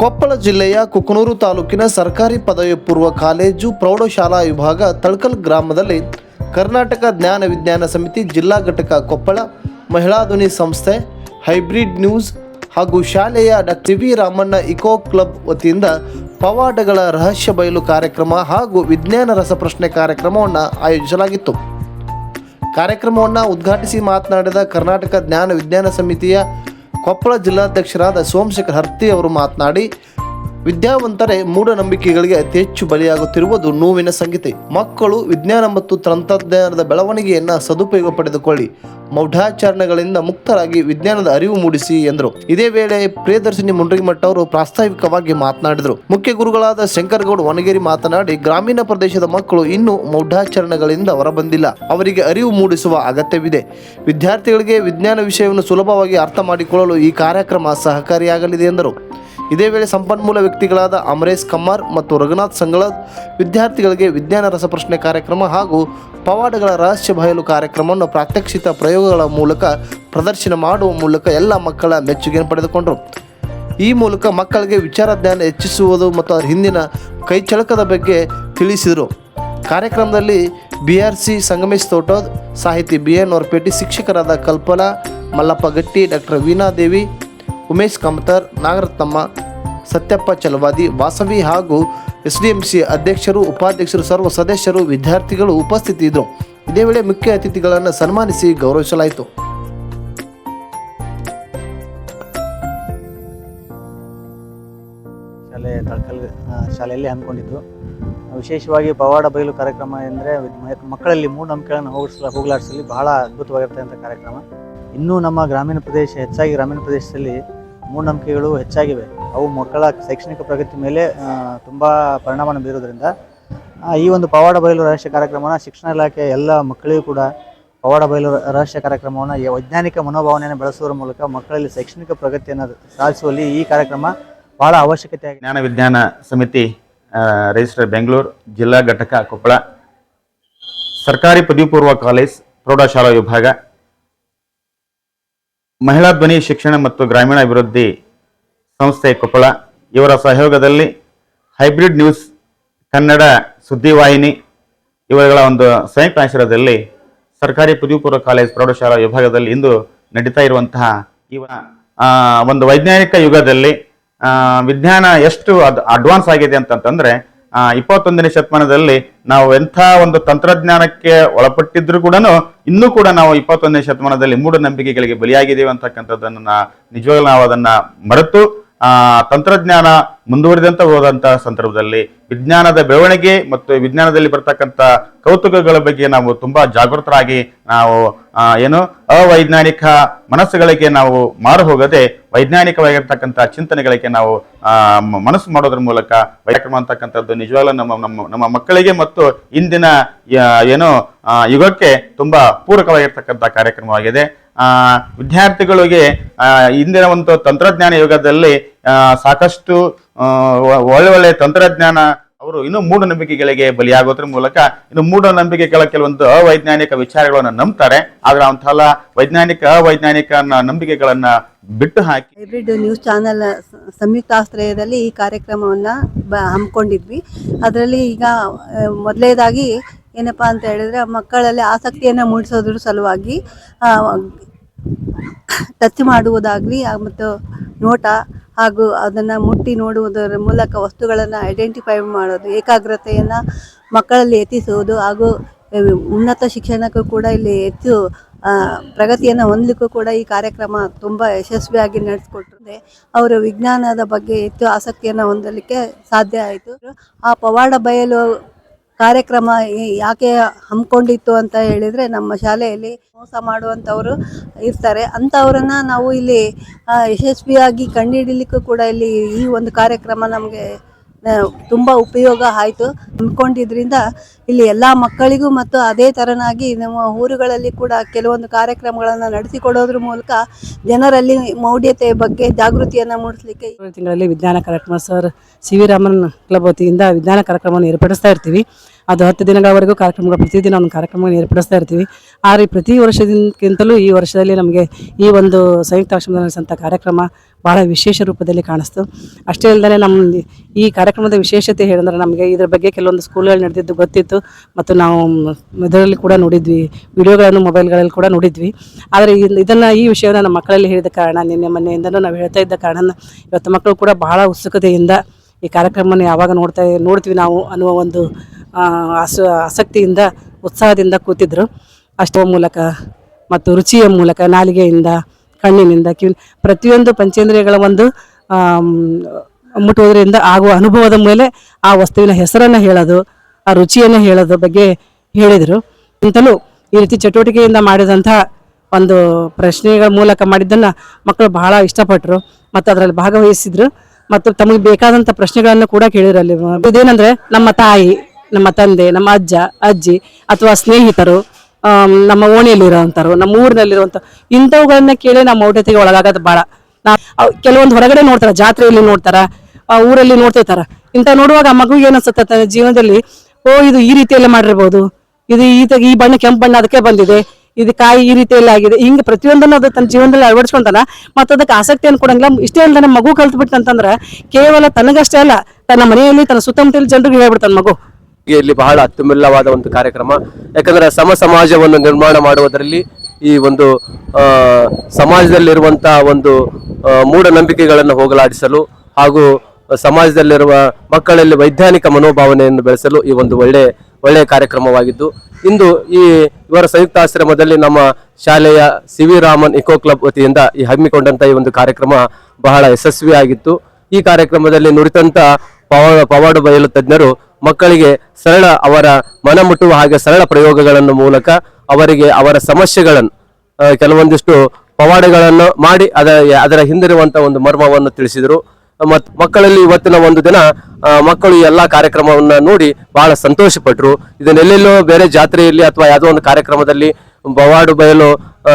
ಕೊಪ್ಪಳ ಜಿಲ್ಲೆಯ ಕುಕನೂರು ತಾಲೂಕಿನ ಸರ್ಕಾರಿ ಪದವಿ ಪೂರ್ವ ಕಾಲೇಜು ಪ್ರೌಢಶಾಲಾ ವಿಭಾಗ ತಳ್ಕಲ್ ಗ್ರಾಮದಲ್ಲಿ ಕರ್ನಾಟಕ ಜ್ಞಾನ ವಿಜ್ಞಾನ ಸಮಿತಿ ಜಿಲ್ಲಾ ಘಟಕ ಕೊಪ್ಪಳ ಮಹಿಳಾ ಧ್ವನಿ ಸಂಸ್ಥೆ ಹೈಬ್ರಿಡ್ ನ್ಯೂಸ್ ಹಾಗೂ ಶಾಲೆಯ doctor V Ramanna eco club ವತಿಯಿಂದ ಪವಾಡಗಳ ರಹಸ್ಯ ಬಯಲು ಕಾರ್ಯಕ್ರಮ ಹಾಗೂ ವಿಜ್ಞಾನ ರಸಪ್ರಶ್ನೆ ಕಾರ್ಯಕ್ರಮವನ್ನು ಆಯೋಜಿಸಲಾಗಿತ್ತು. ಕಾರ್ಯಕ್ರಮವನ್ನು ಉದ್ಘಾಟಿಸಿ ಮಾತನಾಡಿದ ಕರ್ನಾಟಕ ಜ್ಞಾನ ವಿಜ್ಞಾನ ಸಮಿತಿಯ ಕೊಪ್ಪಳ ಜಿಲ್ಲಾಧ್ಯಕ್ಷರಾದ ಸೋಮಶೇಖರ್ ಹರ್ತಿ ಅವರು ಮಾತನಾಡಿ ವಿದ್ಯಾವಂತರೇ ಮೂಢನಂಬಿಕೆಗಳಿಗೆ ಅತಿ ಹೆಚ್ಚು ಬಲಿಯಾಗುತ್ತಿರುವುದು ನೋವಿನ ಸಂಗತಿ. ಮಕ್ಕಳು ವಿಜ್ಞಾನ ಮತ್ತು ತಂತ್ರಜ್ಞಾನದ ಬೆಳವಣಿಗೆಯನ್ನು ಸದುಪಯೋಗ ಪಡೆದುಕೊಳ್ಳಿ. ಮೌಢಾಚರಣೆಗಳಿಂದ ಮುಕ್ತರಾಗಿ ವಿಜ್ಞಾನದ ಅರಿವು ಮೂಡಿಸಿ ಎಂದರು. ಇದೇ ವೇಳೆ ಪ್ರಿಯದರ್ಶಿನಿ ಮುಂಡ್ರಿಮಠ ಅವರು ಪ್ರಾಸ್ತಾವಿಕವಾಗಿ ಮಾತನಾಡಿದರು. ಮುಖ್ಯ ಗುರುಗಳಾದ ಶಂಕರಗೌಡ ವನಗೇರಿ ಮಾತನಾಡಿ, ಗ್ರಾಮೀಣ ಪ್ರದೇಶದ ಮಕ್ಕಳು ಇನ್ನೂ ಮೌಢಾಚರಣೆಗಳಿಂದ ಹೊರಬಂದಿಲ್ಲ. ಅವರಿಗೆ ಅರಿವು ಮೂಡಿಸುವ ಅಗತ್ಯವಿದೆ. ವಿದ್ಯಾರ್ಥಿಗಳಿಗೆ ವಿಜ್ಞಾನ ವಿಷಯವನ್ನು ಸುಲಭವಾಗಿ ಅರ್ಥ ಮಾಡಿಕೊಳ್ಳಲು ಈ ಕಾರ್ಯಕ್ರಮ ಸಹಕಾರಿಯಾಗಲಿದೆ ಎಂದರು. ಇದೇ ವೇಳೆ ಸಂಪನ್ಮೂಲ ವ್ಯಕ್ತಿಗಳಾದ ಅಮರೇಶ್ ಕಮ್ಮಾರ್ ಮತ್ತು ರಘುನಾಥ್ ಸಂಗಳ ವಿದ್ಯಾರ್ಥಿಗಳಿಗೆ ವಿಜ್ಞಾನ ರಸಪ್ರಶ್ನೆ ಕಾರ್ಯಕ್ರಮ ಹಾಗೂ ಪವಾಡಗಳ ರಹಸ್ಯ ಬಯಲು ಕಾರ್ಯಕ್ರಮವನ್ನು ಪ್ರಾತ್ಯಕ್ಷಿತ ಪ್ರಯೋಗಗಳ ಮೂಲಕ ಪ್ರದರ್ಶನ ಮಾಡುವ ಮೂಲಕ ಎಲ್ಲ ಮಕ್ಕಳ ಮೆಚ್ಚುಗೆಯನ್ನು ಪಡೆದುಕೊಂಡರು. ಈ ಮೂಲಕ ಮಕ್ಕಳಿಗೆ ವಿಚಾರ ಜ್ಞಾನ ಹೆಚ್ಚಿಸುವುದು ಮತ್ತು ಅವರ ಹಿಂದಿನ ಕೈಚಳಕದ ಬಗ್ಗೆ ತಿಳಿಸಿದರು. ಕಾರ್ಯಕ್ರಮದಲ್ಲಿ B R C Sangamesh Thotod, ಸಾಹಿತಿ ಬಿ ಎನ್ ಹೊರಪೇಟಿ ಶಿಕ್ಷಕರಾದ ಕಲ್ಪನಾ ಮಲ್ಲಪ್ಪ ಗಟ್ಟಿ, ಡಾಕ್ಟರ್ ವೀಣಾದೇವಿ ಉಮೇಶ್ ಕಮತರ್, ನಾಗರತ್ನಮ್ಮ ಸತ್ಯಪ್ಪ ಚಲವಾದಿ, ವಾಸವಿ ಹಾಗೂ ಎಸ್ ಡಿ ಎಂ ಸಿ ಅಧ್ಯಕ್ಷರು, ಉಪಾಧ್ಯಕ್ಷರು, ಸರ್ವ ಸದಸ್ಯರು, ವಿದ್ಯಾರ್ಥಿಗಳು ಉಪಸ್ಥಿತಿದ್ದರು ಇದೇ ವೇಳೆ ಮುಖ್ಯ ಅತಿಥಿಗಳನ್ನು ಸನ್ಮಾನಿಸಿ ಗೌರವಿಸಲಾಯಿತು. ಶಾಲೆ ತಳಕಲ್ ಶಾಲೆಯಲ್ಲಿ ಹಮ್ಮಿಕೊಂಡಿದ್ದು ವಿಶೇಷವಾಗಿ ಪವಾಡ ಬಯಲು ಕಾರ್ಯಕ್ರಮ ಎಂದರೆ ಮಕ್ಕಳಲ್ಲಿ ಮೂಢನಂಬಿಕೆಗಳನ್ನು ಹೋಗಿಸಲ ಹೋಗಲಾಡಿಸಲಿ ಬಹಳ ಅದ್ಭುತವಾಗಿರ್ತಕ್ಕಂಥ ಕಾರ್ಯಕ್ರಮ. ಇನ್ನೂ ನಮ್ಮ ಗ್ರಾಮೀಣ ಪ್ರದೇಶ, ಹೆಚ್ಚಾಗಿ ಗ್ರಾಮೀಣ ಪ್ರದೇಶದಲ್ಲಿ ಮೂಢನಂಬಿಕೆಗಳು ಹೆಚ್ಚಾಗಿವೆ. ಅವು ಮಕ್ಕಳ ಶೈಕ್ಷಣಿಕ ಪ್ರಗತಿ ಮೇಲೆ ತುಂಬ ಪರಿಣಾಮ ಬೀರೋದ್ರಿಂದ ಈ ಒಂದು ಪವಾಡ ಬಯಲು ರಹಸ್ಯ ಕಾರ್ಯಕ್ರಮನ ಶಿಕ್ಷಣ ಇಲಾಖೆ ಎಲ್ಲ ಮಕ್ಕಳಿಗೂ ಕೂಡ ಪವಾಡ ಬಯಲು ರಹಸ್ಯ ಕಾರ್ಯಕ್ರಮವನ್ನು ವೈಜ್ಞಾನಿಕ ಮನೋಭಾವನೆಯನ್ನು ಬೆಳೆಸುವ ಮೂಲಕ ಮಕ್ಕಳಲ್ಲಿ ಶೈಕ್ಷಣಿಕ ಪ್ರಗತಿಯನ್ನು ಸಾಧಿಸುವಲ್ಲಿ ಈ ಕಾರ್ಯಕ್ರಮ ಬಹಳ ಅವಶ್ಯಕತೆ ಜ್ಞಾನ ವಿಜ್ಞಾನ ಸಮಿತಿ ರಿಜಿಸ್ಟರ್ ಬೆಂಗಳೂರು ಜಿಲ್ಲಾ ಘಟಕ ಕೊಪ್ಪಳ, ಸರ್ಕಾರಿ ಪದವಿ ಪೂರ್ವ ಕಾಲೇಜ್, ಪ್ರೌಢಶಾಲಾ ವಿಭಾಗ ಮಹಿಳಾ ಧ್ವನಿ ಶಿಕ್ಷಣ ಮತ್ತು ಗ್ರಾಮೀಣ ಅಭಿವೃದ್ಧಿ ಸಂಸ್ಥೆ ಕೊಪ್ಪಳ. ಇವರ ಸಹಯೋಗದಲ್ಲಿ ಹೈಬ್ರಿಡ್ ನ್ಯೂಸ್ ಕನ್ನಡ ಸುದ್ದಿವಾಹಿನಿ ಇವರುಗಳ ಒಂದು ಸಂಯುಕ್ತ ಆಶ್ರಯದಲ್ಲಿ ಸರ್ಕಾರಿ ಪದವಿ ಕಾಲೇಜ್ ಪ್ರೌಢಶಾಲಾ ವಿಭಾಗದಲ್ಲಿ ಇಂದು ನಡೀತಾ ಇರುವಂತಹ ಇವ ಒಂದು ವೈಜ್ಞಾನಿಕ ಯುಗದಲ್ಲಿ ವಿಜ್ಞಾನ ಎಷ್ಟು ಅದು ಅಡ್ವಾನ್ಸ್ ಆಗಿದೆ ಅಂತಂತಂದ್ರೆ ಇಪ್ಪತ್ತೊಂದನೇ ಶತಮಾನದಲ್ಲಿ ನಾವು ಎಂಥ ಒಂದು ತಂತ್ರಜ್ಞಾನಕ್ಕೆ ಒಳಪಟ್ಟಿದ್ರು ಕೂಡ ಇನ್ನೂ ಕೂಡ ನಾವು ಇಪ್ಪತ್ತೊಂದನೇ ಶತಮಾನದಲ್ಲಿ ಮೂಢನಂಬಿಕೆಗಳಿಗೆ ಬಲಿಯಾಗಿದ್ದೇವೆ ಅಂತಕ್ಕಂಥದ್ದನ್ನು ನಿಜವಾಗ್ಲೂ ನಾವು ಅದನ್ನ ಮರೆತು ತಂತ್ರಜ್ಞಾನ ಮುಂದುವರಿದಂತ ಹೋದಂತಹ ಸಂದರ್ಭದಲ್ಲಿ ವಿಜ್ಞಾನದ ಬೆಳವಣಿಗೆ ಮತ್ತು ವಿಜ್ಞಾನದಲ್ಲಿ ಬರ್ತಕ್ಕಂಥ ಕೌತುಕಗಳ ಬಗ್ಗೆ ನಾವು ತುಂಬಾ ಜಾಗೃತರಾಗಿ ನಾವು ಏನು ಅವೈಜ್ಞಾನಿಕ ಮನಸ್ಸುಗಳಿಗೆ ನಾವು ಮಾರು ಹೋಗದೆ ವೈಜ್ಞಾನಿಕವಾಗಿರ್ತಕ್ಕಂಥ ಚಿಂತನೆಗಳಿಗೆ ನಾವು ಮನಸ್ಸು ಮಾಡೋದ್ರ ಮೂಲಕ ಕಾರ್ಯಕ್ರಮ ಅಂತಕ್ಕಂಥದ್ದು ನಿಜವಾಗ್ಲೂ ನಮ್ಮ ನಮ್ಮ ನಮ್ಮ ಮಕ್ಕಳಿಗೆ ಮತ್ತು ಇಂದಿನ ಏನು ಯುಗಕ್ಕೆ ತುಂಬಾ ಪೂರಕವಾಗಿರ್ತಕ್ಕಂಥ ಕಾರ್ಯಕ್ರಮವಾಗಿದೆ. ವಿದ್ಯಾರ್ಥಿಗಳಿಗೆ ಆ, ಇಂದಿನ ಒಂದು ತಂತ್ರಜ್ಞಾನ ಯುಗದಲ್ಲಿ ಸಾಕಷ್ಟು ಒಳ್ಳೆ ಒಳ್ಳೆ ತಂತ್ರಜ್ಞಾನ ಅವರು ಇನ್ನು ಮೂಢನಂಬಿಕೆಗಳಿಗೆ ಬಲಿಯಾಗೋದ್ರ ಮೂಲಕ ಇನ್ನು ಮೂಢನಂಬಿಕೆಗಳ ಕೆಲವೊಂದು ಅವೈಜ್ಞಾನಿಕ ವಿಚಾರಗಳನ್ನು ನಂಬ್ತಾರೆ. ಆದ್ರೆ ಅಂತಲ್ಲ ವೈಜ್ಞಾನಿಕ ಅವೈಜ್ಞಾನಿಕ ನಂಬಿಕೆಗಳನ್ನ ಬಿಟ್ಟು ಹಾಕಿ ಹೈಬ್ರಿಡ್ ನ್ಯೂಸ್ ಚಾನೆಲ್ ಸಂಯುಕ್ತ ಸಂಯುಕ್ತಾಶ್ರಯದಲ್ಲಿ ಈ ಕಾರ್ಯಕ್ರಮವನ್ನು ಹಮ್ಮಿಕೊಂಡಿದ್ವಿ. ಅದರಲ್ಲಿ ಈಗ ಮೊದಲೇದಾಗಿ ಏನಪ್ಪಾ ಅಂತ ಹೇಳಿದ್ರೆ ಮಕ್ಕಳಲ್ಲಿ ಆಸಕ್ತಿಯನ್ನು ಮೂಡಿಸೋದ್ರ ಸಲುವಾಗಿ ಟಚ್ ಮಾಡುವುದಾಗಲಿ ಮತ್ತು ನೋಟ ಹಾಗೂ ಅದನ್ನು ಮುಟ್ಟಿ ನೋಡುವುದರ ಮೂಲಕ ವಸ್ತುಗಳನ್ನು ಐಡೆಂಟಿಫೈ ಮಾಡೋದು, ಏಕಾಗ್ರತೆಯನ್ನು ಮಕ್ಕಳಲ್ಲಿ ಎತ್ತಿಸುವುದು ಹಾಗೂ ಉನ್ನತ ಶಿಕ್ಷಣಕ್ಕೂ ಕೂಡ ಇಲ್ಲಿ ಹೆಚ್ಚು ಪ್ರಗತಿಯನ್ನು ಹೊಂದಲಿಕ್ಕೂ ಕೂಡ ಈ ಕಾರ್ಯಕ್ರಮ ತುಂಬ ಯಶಸ್ವಿಯಾಗಿ ನಡೆಸ್ಕೊಟ್ಟಿದೆ. ಅವರು ವಿಜ್ಞಾನದ ಬಗ್ಗೆ ಹೆಚ್ಚು ಆಸಕ್ತಿಯನ್ನು ಹೊಂದಲಿಕ್ಕೆ ಸಾಧ್ಯ ಆಯಿತು. ಆ ಪವಾಡ ಬಯಲು ಕಾರ್ಯಕ್ರಮ ಯಾಕೆ ಹಮ್ಮಿಕೊಂಡಿತ್ತು ಅಂತ ಹೇಳಿದರೆ ನಮ್ಮ ಶಾಲೆಯಲ್ಲಿ ಮೋಸ ಮಾಡುವಂಥವರು ಇರ್ತಾರೆ. ಅಂಥವ್ರನ್ನ ನಾವು ಇಲ್ಲಿ ಯಶಸ್ವಿಯಾಗಿ ಕಂಡುಹಿಡಿಲಿಕ್ಕೂ ಕೂಡ ಇಲ್ಲಿ ಈ ಒಂದು ಕಾರ್ಯಕ್ರಮ ನಮಗೆ ತುಂಬ ಉಪಯೋಗ ಆಯಿತು. ಅಂದ್ಕೊಂಡಿದ್ರಿಂದ ಇಲ್ಲಿ ಎಲ್ಲ ಮಕ್ಕಳಿಗೂ ಮತ್ತು ಅದೇ ತರನಾಗಿ ನಮ್ಮ ಊರುಗಳಲ್ಲಿ ಕೂಡ ಕೆಲವೊಂದು ಕಾರ್ಯಕ್ರಮಗಳನ್ನು ನಡೆಸಿಕೊಡೋದ್ರ ಮೂಲಕ ಜನರಲ್ಲಿ ಮೌಢ್ಯತೆಯ ಬಗ್ಗೆ ಜಾಗೃತಿಯನ್ನು ಮೂಡಿಸಲಿಕ್ಕೆ ತಿಂಗಳಲ್ಲಿ ವಿಜ್ಞಾನ ಕಾರ್ಯಕ್ರಮ sir C V Raman club ವತಿಯಿಂದ ವಿಜ್ಞಾನ ಕಾರ್ಯಕ್ರಮವನ್ನು ಏರ್ಪಡಿಸ್ತಾ ಇರ್ತೀವಿ. ಅದು ಹತ್ತು ದಿನಗಳವರೆಗೂ ಕಾರ್ಯಕ್ರಮಗಳು, ಪ್ರತಿದಿನ ಒಂದು ಕಾರ್ಯಕ್ರಮವನ್ನು ಏರ್ಪಡಿಸ್ತಾ ಇರ್ತೀವಿ. ಆದರೆ ಪ್ರತಿ ವರ್ಷದಿಂದಕ್ಕಿಂತಲೂ ಈ ವರ್ಷದಲ್ಲಿ ನಮಗೆ ಈ ಒಂದು ಸಂಯುಕ್ತ ಆಶ್ರಮದಲ್ಲಿ ನಡೆಸಿದಂಥ ಕಾರ್ಯಕ್ರಮ ಬಹಳ ವಿಶೇಷ ರೂಪದಲ್ಲಿ ಕಾಣಿಸ್ತು. ಅಷ್ಟೇ ಅಲ್ಲದೆ ನಮ್ಮ ಈ ಕಾರ್ಯಕ್ರಮದ ವಿಶೇಷತೆ ಹೇಳಿದ್ರೆ ನಮಗೆ ಇದ್ರ ಬಗ್ಗೆ ಕೆಲವೊಂದು ಸ್ಕೂಲ್ಗಳು ನಡೆದಿದ್ದು ಗೊತ್ತಿತ್ತು. ಮತ್ತು ನಾವು ಇದರಲ್ಲಿ ಕೂಡ ನೋಡಿದ್ವಿ, ವಿಡಿಯೋಗಳನ್ನು ಮೊಬೈಲ್ಗಳಲ್ಲಿ ಕೂಡ ನೋಡಿದ್ವಿ. ಆದರೆ ಇದನ್ನು ಈ ವಿಷಯವನ್ನು ನಮ್ಮ ಮಕ್ಕಳಲ್ಲಿ ಹೇಳಿದ ಕಾರಣ, ನಿನ್ನೆ ಮೊನ್ನೆಯಿಂದಲೂ ನಾವು ಹೇಳ್ತಾ ಇದ್ದ ಕಾರಣ ಇವತ್ತು ಮಕ್ಕಳು ಕೂಡ ಬಹಳ ಉತ್ಸುಕತೆಯಿಂದ ಈ ಕಾರ್ಯಕ್ರಮವನ್ನು ಯಾವಾಗ ನೋಡ್ತಾ, ನೋಡ್ತೀವಿ ನಾವು ಅನ್ನುವ ಒಂದು ಆಸ, ಆಸಕ್ತಿಯಿಂದ, ಉತ್ಸಾಹದಿಂದ ಕೂತಿದ್ರು. ಅಷ್ಟೋ ಮೂಲಕ ಮತ್ತು ರುಚಿಯ ಮೂಲಕ, ನಾಲಿಗೆಯಿಂದ, ಕಣ್ಣಿನಿಂದ ಕಿವಿ ಪ್ರತಿಯೊಂದು ಪಂಚೇಂದ್ರಿಯಗಳ ಒಂದು ಮುಟ್ಟುವುದರಿಂದ ಆಗುವ ಅನುಭವದ ಮೇಲೆ ಆ ವಸ್ತುವಿನ ಹೆಸರನ್ನು ಹೇಳೋದು ಆ ರುಚಿಯನ್ನು ಹೇಳೋದ್ರ ಬಗ್ಗೆ ಹೇಳಿದರು. ಅಂತಲೂ ಈ ರೀತಿ ಚಟುವಟಿಕೆಯಿಂದ ಮಾಡಿದಂಥ ಒಂದು ಪ್ರಶ್ನೆಗಳ ಮೂಲಕ ಮಾಡಿದ್ದನ್ನು ಮಕ್ಕಳು ಬಹಳ ಇಷ್ಟಪಟ್ಟರು ಮತ್ತು ಅದರಲ್ಲಿ ಭಾಗವಹಿಸಿದ್ರು. ಮತ್ತು ತಮಗೆ ಬೇಕಾದಂಥ ಪ್ರಶ್ನೆಗಳನ್ನು ಕೂಡ ಕೇಳಿದ್ರು ಅಲ್ಲಿ ಇದೇನಂದರೆ, ನಮ್ಮ ತಾಯಿ, ನಮ್ಮ ತಂದೆ, ನಮ್ಮ ಅಜ್ಜ, ಅಜ್ಜಿ ಅಥವಾ ಸ್ನೇಹಿತರು ನಮ್ಮ ಓಣಿಯಲ್ಲಿರೋವಂಥವ್ರು, ನಮ್ಮ ಊರಿನಲ್ಲಿರುವಂಥ ಇಂಥವುಗಳನ್ನ ಕೇಳಿ ನಮ್ಮ ಮೌಢ್ಯತೆಗೆ ಒಳಗಾಗೋದು ಭಾಳ ನಾವು ಕೆಲವೊಂದು ಹೊರಗಡೆ ನೋಡ್ತಾರೆ, ಜಾತ್ರೆಯಲ್ಲಿ ನೋಡ್ತಾರೆ ಊರಲ್ಲಿ ನೋಡ್ತಿರ್ತಾರೆ. ಇಂಥ ನೋಡುವಾಗ ಮಗು ಮಗುಗೆ ಏನು ಅನ್ಸುತ್ತೆ ತನ್ನ ಜೀವನದಲ್ಲಿ? ಓ, ಇದು ಈ ರೀತಿಯಲ್ಲಿ ಮಾಡಿರ್ಬೋದು. ಇದು ಈ ಈ ಬಣ್ಣ ಕೆಂಪು ಬಣ್ಣ ಅದಕ್ಕೆ ಬಂದಿದೆ. ಇದು ಕಾಯಿ ಈ ರೀತಿಯಲ್ಲಿ ಆಗಿದೆ. ಹಿಂಗೆ ಪ್ರತಿಯೊಂದನ್ನು ಅದು ತನ್ನ ಜೀವನದಲ್ಲಿ ಅಳವಡಿಸ್ಕೊಂತಾನ. ಮತ್ತು ಅದಕ್ಕೆ ಆಸಕ್ತಿಯನ್ನು ಕೊಡಂಗಿಲ್ಲ. ಇಷ್ಟೇ ಅಲ್ಲದೆ ಮಗು ಕಲ್ತು ಕೇವಲ ತನಗಷ್ಟೇ ಅಲ್ಲ, ತನ್ನ ಮನೆಯಲ್ಲಿ, ತನ್ನ ಸುತ್ತಮುತ್ತಲಿನ ಜನರಿಗೆ ಹೇಳ್ಬಿಡ್ತಾನೆ ಮಗು. ಇಲ್ಲಿ ಬಹಳ ಅತ್ಯುಮೂಲ್ಯವಾದ ಒಂದು ಕಾರ್ಯಕ್ರಮ. ಯಾಕಂದ್ರೆ ಸಮ ಸಮಾಜವನ್ನು ನಿರ್ಮಾಣ ಮಾಡುವುದರಲ್ಲಿ ಈ ಒಂದು ಸಮಾಜದಲ್ಲಿರುವಂತಹ ಒಂದು ಮೂಢನಂಬಿಕೆಗಳನ್ನು ಹೋಗಲಾಡಿಸಲು ಹಾಗೂ ಸಮಾಜದಲ್ಲಿರುವ ಮಕ್ಕಳಲ್ಲಿ ವೈಜ್ಞಾನಿಕ ಮನೋಭಾವನೆಯನ್ನು ಬೆಳೆಸಲು ಈ ಒಂದು ಒಳ್ಳೆ ಒಳ್ಳೆಯ ಕಾರ್ಯಕ್ರಮವಾಗಿದ್ದು, ಇಂದು ಈ ಇವರ ಸಂಯುಕ್ತ ಆಶ್ರಮದಲ್ಲಿ ನಮ್ಮ ಶಾಲೆಯ C V Raman eco club ವತಿಯಿಂದ ಈ ಹಮ್ಮಿಕೊಂಡಂಥ ಈ ಒಂದು ಕಾರ್ಯಕ್ರಮ ಬಹಳ ಯಶಸ್ವಿಯಾಗಿತ್ತು. ಈ ಕಾರ್ಯಕ್ರಮದಲ್ಲಿ ನುರಿತಂತ ಪವಾಡ ಪವಾಡು ಬಯಲು ತಜ್ಞರು ಮಕ್ಕಳಿಗೆ ಸರಳ ಅವರ ಮನ ಮುಟ್ಟುವ ಹಾಗೆ ಸರಳ ಪ್ರಯೋಗಗಳನ್ನು ಮೂಲಕ ಅವರಿಗೆ ಅವರ ಸಮಸ್ಯೆಗಳನ್ನು ಕೆಲವೊಂದಿಷ್ಟು ಪವಾಡಗಳನ್ನು ಮಾಡಿ ಅದರ ಅದರ ಹಿಂದಿರುವಂಥ ಒಂದು ಮರ್ಮವನ್ನು ತಿಳಿಸಿದರು. ಮತ್ತು ಮಕ್ಕಳಲ್ಲಿ ಇವತ್ತಿನ ಒಂದು ದಿನ ಮಕ್ಕಳು ಎಲ್ಲಾ ಕಾರ್ಯಕ್ರಮವನ್ನ ನೋಡಿ ಬಹಳ ಸಂತೋಷ ಪಟ್ರು ಇದನ್ನೆಲ್ಲೆಲ್ಲೋ ಬೇರೆ ಜಾತ್ರೆಯಲ್ಲಿ ಅಥವಾ ಯಾವುದೋ ಒಂದು ಕಾರ್ಯಕ್ರಮದಲ್ಲಿ ಬವಾಡು ಬಯಲು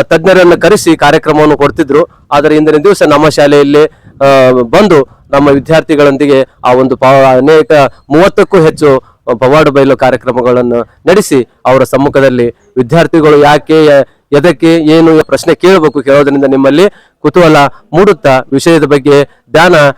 ತಜ್ಞರನ್ನು ಕರೆಸಿ ಕಾರ್ಯಕ್ರಮವನ್ನು ಕೊಡ್ತಿದ್ರು. ಆದರೆ ಇಂದಿನ ದಿವಸ ನಮ್ಮ ಶಾಲೆಯಲ್ಲಿ ಬಂದು ನಮ್ಮ ವಿದ್ಯಾರ್ಥಿಗಳೊಂದಿಗೆ ಆ ಒಂದು ಅನೇಕ ಮೂವತ್ತಕ್ಕೂ ಹೆಚ್ಚು ಪವಾಡು ಬಯಲು ಕಾರ್ಯಕ್ರಮಗಳನ್ನು ನಡೆಸಿ ಅವರ ಸಮ್ಮುಖದಲ್ಲಿ ವಿದ್ಯಾರ್ಥಿಗಳು ಯಾಕೆ ಎದಕ್ಕೆ, ಏನು ಪ್ರಶ್ನೆ ಕೇಳಬೇಕು ಕೇಳೋದ್ರಿಂದ ನಿಮ್ಮಲ್ಲಿ ಕುತೂಹಲ ಮೂಡುತ್ತಾ ವಿಷಯದ ಬಗ್ಗೆ ಸ-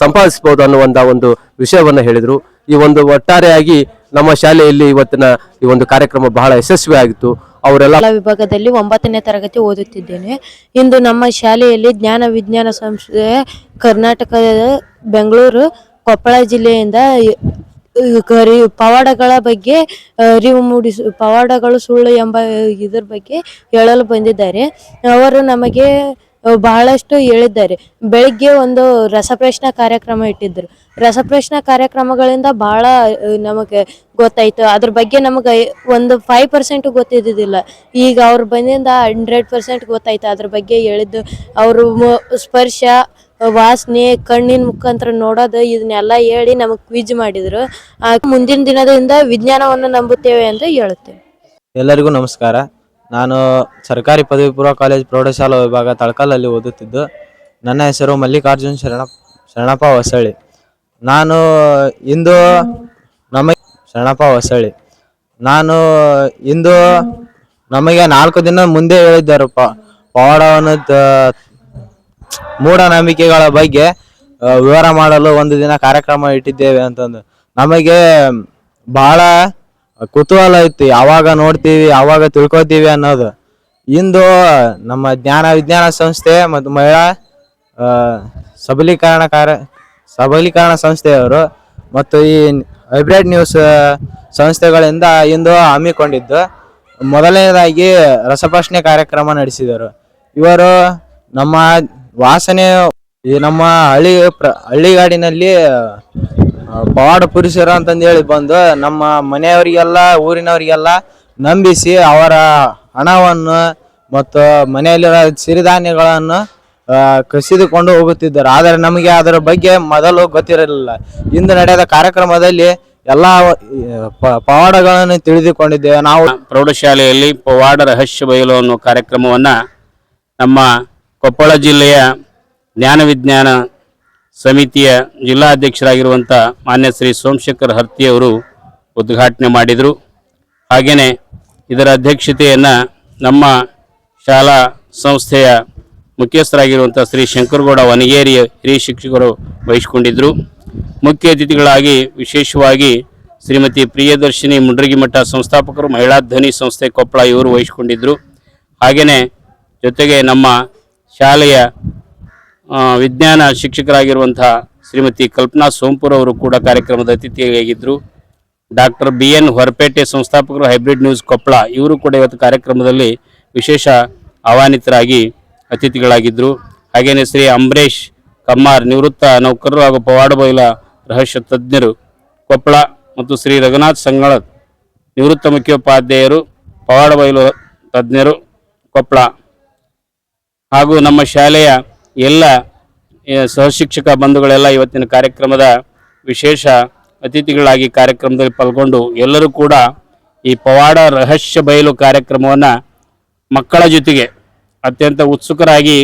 ಸಂಪಾದಿಸಬಹುದು ಅನ್ನುವಂಥ ಒಂದು ವಿಷಯವನ್ನು ಹೇಳಿದರು. ಈ ಒಂದು ಒಟ್ಟಾರೆಯಾಗಿ ನಮ್ಮ ಶಾಲೆಯಲ್ಲಿ ಇವತ್ತಿನ ಈ ಒಂದು ಕಾರ್ಯಕ್ರಮ ಬಹಳ ಯಶಸ್ವಿ ಆಗಿತ್ತು ಅವರೆಲ್ಲ ವಿಭಾಗದಲ್ಲಿ ಒಂಬತ್ತನೇ ತರಗತಿ ಓದುತ್ತಿದ್ದೇನೆ. ಇಂದು ನಮ್ಮ ಶಾಲೆಯಲ್ಲಿ ಜ್ಞಾನ ವಿಜ್ಞಾನ ಸಂಸ್ಥೆ ಕರ್ನಾಟಕದ ಬೆಂಗಳೂರು, ಕೊಪ್ಪಳ ಜಿಲ್ಲೆಯಿಂದ ಪವಾಡಗಳ ಬಗ್ಗೆ ಅರಿವು ಮೂಡಿಸ, ಪವಾಡಗಳು ಸುಳ್ಳು ಎಂಬ ಇದ್ರ ಬಗ್ಗೆ ಹೇಳಲು ಬಂದಿದ್ದಾರೆ. ಅವರು ನಮಗೆ ಬಹಳಷ್ಟು ಹೇಳಿದ್ದಾರೆ. ಬೆಳಿಗ್ಗೆ ಒಂದು ರಸಪ್ರಶ್ನೆ ಕಾರ್ಯಕ್ರಮ ಇಟ್ಟಿದ್ರು ರಸಪ್ರಶ್ನೆ ಕಾರ್ಯಕ್ರಮಗಳಿಂದ ಬಹಳ ನಮಗೆ ಗೊತ್ತಾಯ್ತು. ಅದ್ರ ಬಗ್ಗೆ ನಮಗೆ ಒಂದು ಫೈವ್ ಪರ್ಸೆಂಟ್ ಗೊತ್ತಿದ್ದಿದ್ದಿಲ್ಲ. ಈಗ ಅವ್ರು ಬಂದಿಂದ ಹಂಡ್ರೆಡ್ ಪರ್ಸೆಂಟ್ ಗೊತ್ತಾಯ್ತು. ಅದ್ರ ಬಗ್ಗೆ ಹೇಳಿದ್ದು, ಅವರು ಸ್ಪರ್ಶ ವಾಸನೆ, ಕಣ್ಣಿನ ಮುಖಾಂತರ ನೋಡೋದು, ಇದನ್ನೆಲ್ಲ ಹೇಳಿ ನಮಗೆ ಕ್ವಿಜ್ ಮಾಡಿದ್ರು. ಮುಂದಿನ ದಿನದಿಂದ ವಿಜ್ಞಾನವನ್ನು ನಂಬುತ್ತೇವೆ ಅಂತ ಹೇಳುತ್ತೇವೆ. ಎಲ್ಲರಿಗೂ ನಮಸ್ಕಾರ. ನಾನು ಸರ್ಕಾರಿ ಪದವಿ ಪೂರ್ವ ಕಾಲೇಜ್ ಪ್ರೌಢಶಾಲಾ ವಿಭಾಗ ತಳಕಲ್ಲಲ್ಲಿ ಓದುತ್ತಿದ್ದು, ನನ್ನ ಹೆಸರು ಮಲ್ಲಿಕಾರ್ಜುನ್ ಶರಣ ಶರಣಪ್ಪ ಹೊಸಳ್ಳಿ. ನಾನು ಇಂದು ನಮಗೆ ಶರಣಪ್ಪ ಹೊಸಳ್ಳಿ. ನಾನು ಇಂದು ನಮಗೆ ನಾಲ್ಕು ದಿನ ಮುಂದೆ ಹೇಳಿದ್ದರು ಪ ಪವಾಡವನ್ನು ತ- ಮೂಢನಂಬಿಕೆಗಳ ಬಗ್ಗೆ ವಿವರ ಮಾಡಲು ಒಂದು ದಿನ ಕಾರ್ಯಕ್ರಮ ಇಟ್ಟಿದ್ದೇವೆ ಅಂತಂದು. ನಮಗೆ ಬಹಳ ಕುತೂಹಲ ಇತ್ತು ಯಾವಾಗ ನೋಡ್ತೀವಿ, ಯಾವಾಗ ತಿಳ್ಕೊತೀವಿ ಅನ್ನೋದು. ಇಂದು ನಮ್ಮ ಜ್ಞಾನ ವಿಜ್ಞಾನ ಸಂಸ್ಥೆ ಮತ್ತು ಮಹಿಳಾ ಸಬಲೀಕರಣ ಕಾರ್ಯ, ಸಬಲೀಕರಣ ಸಂಸ್ಥೆಯವರು ಮತ್ತು ಈ ಹೈಬ್ರಿಡ್ ನ್ಯೂಸ್ ಸಂಸ್ಥೆಗಳಿಂದ ಇಂದು ಹಮ್ಮಿಕೊಂಡಿದ್ದು. ಮೊದಲನೇದಾಗಿ ರಸಪ್ರಶ್ನೆ ಕಾರ್ಯಕ್ರಮ ನಡೆಸಿದರು. ಇವರು ನಮ್ಮ ವಾಸನೆ ನಮ್ಮ ಹಳ್ಳಿ ಪ್ರ, ಹಳ್ಳಿಗಾಡಿನಲ್ಲಿ ಪವಾಡ ಪುರುಷರು ಅಂತಂದೇಳಿ ಬಂದು ನಮ್ಮ ಮನೆಯವರಿಗೆಲ್ಲ, ಊರಿನವರಿಗೆಲ್ಲ ನಂಬಿಸಿ ಅವರ ಹಣವನ್ನು ಮತ್ತು ಮನೆಯಲ್ಲಿರೋ ಸಿರಿಧಾನ್ಯಗಳನ್ನು ಕಸಿದುಕೊಂಡು ಹೋಗುತ್ತಿದ್ದರು. ಆದರೆ ನಮಗೆ ಅದರ ಬಗ್ಗೆ ಮೊದಲು ಗೊತ್ತಿರಲಿಲ್ಲ. ಇಂದು ನಡೆದ ಕಾರ್ಯಕ್ರಮದಲ್ಲಿ ಎಲ್ಲ ಪವಾಡಗಳನ್ನು ತಿಳಿದುಕೊಂಡಿದ್ದೇವೆ. ನಾವು ಪ್ರೌಢಶಾಲೆಯಲ್ಲಿ ಪವಾಡ ರಹಸ್ಯ ಬಯಲು ಅನ್ನೋ ಕಾರ್ಯಕ್ರಮವನ್ನು ನಮ್ಮ ಕೊಪ್ಪಳ ಜಿಲ್ಲೆಯ ಜ್ಞಾನ ವಿಜ್ಞಾನ ಸಮಿತಿಯ ಜಿಲ್ಲಾಧ್ಯಕ್ಷರಾಗಿರುವಂಥ ಮಾನ್ಯ ಶ್ರೀ ಸೋಮಶೇಖರ್ ಹರ್ತಿಯವರು ಉದ್ಘಾಟನೆ ಮಾಡಿದರು. ಹಾಗೆಯೇ ಇದರ ಅಧ್ಯಕ್ಷತೆಯನ್ನು ನಮ್ಮ ಶಾಲಾ ಸಂಸ್ಥೆಯ ಮುಖ್ಯಸ್ಥರಾಗಿರುವಂಥ ಶ್ರೀ ಶಂಕರಗೌಡ ವನಗೇರಿ ಹಿರಿಯ ಶಿಕ್ಷಕರು ವಹಿಸಿಕೊಂಡಿದ್ದರು ಮುಖ್ಯ ಅತಿಥಿಗಳಾಗಿ ವಿಶೇಷವಾಗಿ ಶ್ರೀಮತಿ ಪ್ರಿಯದರ್ಶಿನಿ ಮುಂಡ್ರಗಿಮಠ ಸಂಸ್ಥಾಪಕರು ಮಹಿಳಾ ಧ್ವನಿ ಸಂಸ್ಥೆ ಕೊಪ್ಪಳ ಇವರು ವಹಿಸಿಕೊಂಡಿದ್ದರು ಹಾಗೆಯೇ ಜೊತೆಗೆ ನಮ್ಮ ಶಾಲೆಯ ವಿಜ್ಞಾನ ಶಿಕ್ಷಕರಾಗಿರುವಂತಹ ಶ್ರೀಮತಿ ಕಲ್ಪನಾ ಸೋಂಪುರ್ ಅವರು ಕೂಡ ಕಾರ್ಯಕ್ರಮದ ಅತಿಥಿಯಾಗಿದ್ದರು ಡಾಕ್ಟರ್ ಬಿ ಎನ್ ಹೊರಪೇಟೆ ಸಂಸ್ಥಾಪಕರು ಹೈಬ್ರಿಡ್ ನ್ಯೂಸ್ ಕೊಪ್ಪಳ, ಇವರು ಕೂಡ ಇವತ್ತು ಕಾರ್ಯಕ್ರಮದಲ್ಲಿ ವಿಶೇಷ ಆಹ್ವಾನಿತರಾಗಿ ಅತಿಥಿಗಳಾಗಿದ್ದರು ಹಾಗೆಯೇ ಶ್ರೀ ಅಂಬರೀಶ್ ಕಮ್ಮಾರ್, ನಿವೃತ್ತ ನೌಕರರು ಹಾಗೂ ಪವಾಡ ಬೈಲ ರಹಸ್ಯ ತಜ್ಞರು ಕೊಪ್ಪಳ ಮತ್ತು ಶ್ರೀ ರಘುನಾಥ್ ಸಂಗಳ ನಿವೃತ್ತ ಮುಖ್ಯೋಪಾಧ್ಯಾಯರು, ಪವಾಡ ಬಯಲು ತಜ್ಞರು ಕೊಪ್ಪಳ. ಹಾಗೂ ನಮ್ಮ ಶಾಲೆಯ ಎಲ್ಲ ಸಹಶಿಕ್ಷಕ ಬಂಧುಗಳೆಲ್ಲ ಇವತ್ತಿನ ಕಾರ್ಯಕ್ರಮದ ವಿಶೇಷ ಅತಿಥಿಗಳಾಗಿ ಕಾರ್ಯಕ್ರಮದಲ್ಲಿ ಪಾಲ್ಗೊಂಡು ಎಲ್ಲರೂ ಕೂಡ ಈ ಪವಾಡ ರಹಸ್ಯ ಬಯಲು ಕಾರ್ಯಕ್ರಮವನ್ನು ಮಕ್ಕಳ ಜೊತೆಗೆ ಅತ್ಯಂತ ಉತ್ಸುಕರಾಗಿ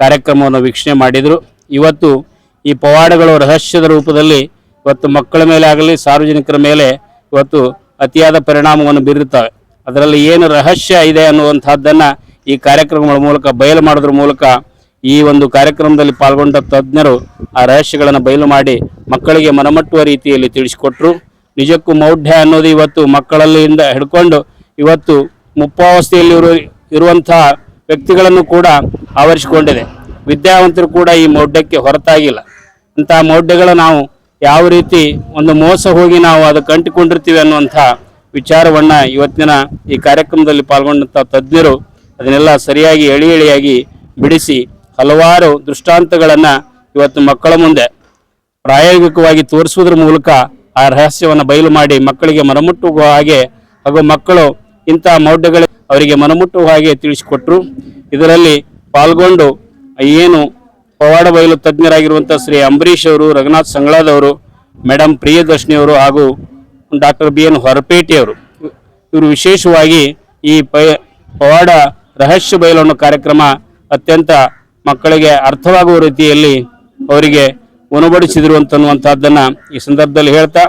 ಕಾರ್ಯಕ್ರಮವನ್ನು ವೀಕ್ಷಣೆ ಮಾಡಿದರು. ಇವತ್ತು ಈ ಪವಾಡಗಳು ರಹಸ್ಯದ ರೂಪದಲ್ಲಿ ಇವತ್ತು ಮಕ್ಕಳ ಮೇಲೆ ಆಗಲಿ, ಸಾರ್ವಜನಿಕರ ಮೇಲೆ ಇವತ್ತು ಅತಿಯಾದ ಪರಿಣಾಮವನ್ನು ಬೀರುತ್ತವೆ. ಅದರಲ್ಲಿ ಏನು ರಹಸ್ಯ ಇದೆ ಅನ್ನುವಂಥದ್ದನ್ನು ಈ ಕಾರ್ಯಕ್ರಮಗಳ ಮೂಲಕ ಬಯಲು ಮಾಡೋದ್ರ ಮೂಲಕ ಈ ಒಂದು ಕಾರ್ಯಕ್ರಮದಲ್ಲಿ ಪಾಲ್ಗೊಂಡ ತಜ್ಞರು ಆ ರಹಸ್ಯಗಳನ್ನು ಬಯಲು ಮಾಡಿ ಮಕ್ಕಳಿಗೆ ಮನಮಟ್ಟುವ ರೀತಿಯಲ್ಲಿ ತಿಳಿಸಿಕೊಟ್ರು. ನಿಜಕ್ಕೂ ಮೌಢ್ಯ ಅನ್ನೋದು ಇವತ್ತು ಮಕ್ಕಳಲ್ಲಿಂದ ಹಿಡ್ಕೊಂಡು ಇವತ್ತು ಮುಪ್ಪಾವಸ್ಥೆಯಲ್ಲಿ ಇರು ಇರುವಂತಹ ವ್ಯಕ್ತಿಗಳನ್ನು ಕೂಡ ಆವರಿಸಿಕೊಂಡಿದೆ. ವಿದ್ಯಾವಂತರು ಕೂಡ ಈ ಮೌಢ್ಯಕ್ಕೆ ಹೊರತಾಗಿಲ್ಲ. ಇಂತಹ ಮೌಢ್ಯಗಳು ನಾವು ಯಾವ ರೀತಿ ಒಂದು ಮೋಸ ಹೋಗಿ ನಾವು ಅದಕ್ಕೆ ಅಂಟಿಕೊಂಡಿರ್ತೀವಿ ಅನ್ನುವಂಥ ವಿಚಾರವನ್ನು ಇವತ್ತಿನ ಈ ಕಾರ್ಯಕ್ರಮದಲ್ಲಿ ಪಾಲ್ಗೊಂಡಂಥ ತಜ್ಞರು ಅದನ್ನೆಲ್ಲ ಸರಿಯಾಗಿ ಎಳಿ ಎಳಿಯಾಗಿ ಬಿಡಿಸಿ ಹಲವಾರು ದೃಷ್ಟಾಂತಗಳನ್ನು ಇವತ್ತು ಮಕ್ಕಳ ಮುಂದೆ ಪ್ರಾಯೋಗಿಕವಾಗಿ ತೋರಿಸುವುದರ ಮೂಲಕ ಆ ರಹಸ್ಯವನ್ನು ಬಯಲು ಮಾಡಿ ಮಕ್ಕಳಿಗೆ ಮನಮುಟ್ಟುವ ಹಾಗೆ ಹಾಗೂ ಮಕ್ಕಳು ಇಂತಹ ಮೌಢ್ಯಗಳ ಅವರಿಗೆ ಮನಮುಟ್ಟುವ ಹಾಗೆ ತಿಳಿಸಿಕೊಟ್ರು. ಇದರಲ್ಲಿ ಪಾಲ್ಗೊಂಡು ಏನು ಪವಾಡ ಬಯಲು ತಜ್ಞರಾಗಿರುವಂಥ ಶ್ರೀ ಅಂಬರೀಷ್ ಅವರು ರಘುನಾಥ್ ಸಂಗಳಾದವರು ಮೇಡಮ್ ಪ್ರಿಯದರ್ಶಿನಿ ಅವರು ಹಾಗೂ ಡಾಕ್ಟರ್ ಬಿ ಎನ್ ಹೊರಪೇಟೆಯವರು ಇವರು ವಿಶೇಷವಾಗಿ ಈ ಪವಾಡ ರಹಸ್ಯ ಬಯಲು ಅನ್ನೋ ಕಾರ್ಯಕ್ರಮ ಅತ್ಯಂತ ಮಕ್ಕಳಿಗೆ ಅರ್ಥವಾಗುವ ರೀತಿಯಲ್ಲಿ ಅವರಿಗೆ ಉಣಬಡಿಸಿದ್ರು ಅಂತನ್ನುವಂಥದ್ದನ್ನು ಈ ಸಂದರ್ಭದಲ್ಲಿ ಹೇಳ್ತಾ